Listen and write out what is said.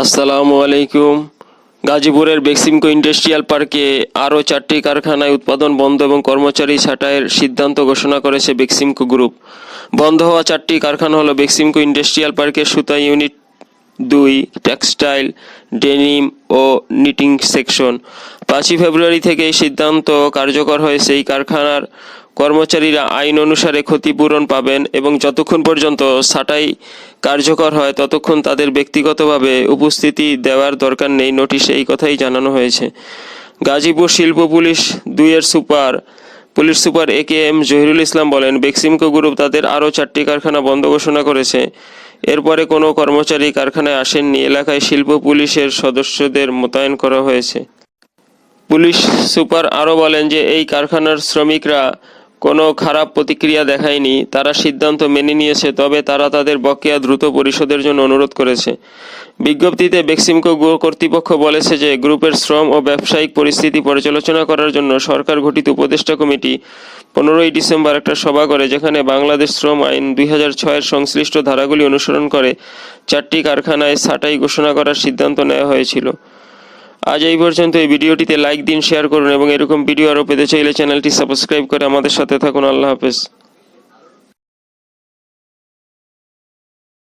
আসসালামু আলাইকুম। গাজীপুরের বেক্সিমকো ইন্ডাস্ট্রিয়াল পার্কে আরও চারটি কারখানায় উৎপাদন বন্ধ এবং কর্মচারী ছাঁটাইয়ের সিদ্ধান্ত ঘোষণা করেছে বেক্সিমকো গ্রুপ। বন্ধ হওয়া চারটি কারখানা হলো বেক্সিমকো ইন্ডাস্ট্রিয়াল পার্কের সুতা ইউনিট দুই, টেক্সটাইল, ডেনিম ও নিটিং সেকশন। পাঁচই ফেব্রুয়ারি থেকে এই সিদ্ধান্ত কার্যকর হয়েছে। এই কারখানার কর্মচারীরা আইন অনুসারে ক্ষতিপূরণ পাবেন এবং যতক্ষণ পর্যন্ত ছাঁটাই কার্যকর হয়, ততক্ষণ তাদের ব্যক্তিগতভাবে উপস্থিতি দেওয়ার দরকার নেই, নোটিশে এই কথাই জানানো হয়েছে। গাজীপুর শিল্প পুলিশ দুইয়ের super, police super A K M Zahirul Islam বলেন, বেক্সিমকো গ্রুপ তাদের আরও চারটি কারখানা বন্ধ ঘোষণা করেছে। এরপরে কোনো কর্মচারী কারখানায় আসেননি, এলাকায় শিল্প পুলিশের সদস্যদের মোতায়েন করা হয়েছে। পুলিশ সুপার আরও বলেন যে, এই কারখানার শ্রমিকরা কোনো খারাপ প্রতিক্রিয়া দেখায়নি, তারা সিদ্ধান্ত মেনে নিয়েছে, তবে তারা তাদের বকেয়া দ্রুত পরিশোধের জন্য অনুরোধ করেছে। বিজ্ঞপ্তিতে বেক্সিমকো কর্তৃপক্ষ বলেছে যে, গ্রুপের শ্রম ও ব্যবসায়িক পরিস্থিতি পর্যালোচনা করার জন্য সরকার গঠিত উপদেষ্টা কমিটি পনেরোই ডিসেম্বর একটা সভা করে, যেখানে বাংলাদেশ শ্রম আইন দুই হাজার ছয়ের সংশ্লিষ্ট ধারাগুলি অনুসরণ করে চারটি কারখানায় ছাঁটাই ঘোষণা করার সিদ্ধান্ত নেওয়া হয়েছিল। আজ এই পর্যন্ত এই ভিডিওটিতে লাইক দিন শেয়ার করুন এবং এরকম ভিডিও আরও পেতে চাইলে চ্যানেলটি সাবস্ক্রাইব করে আমাদের সাথে থাকুন। আল্লাহ হাফেজ।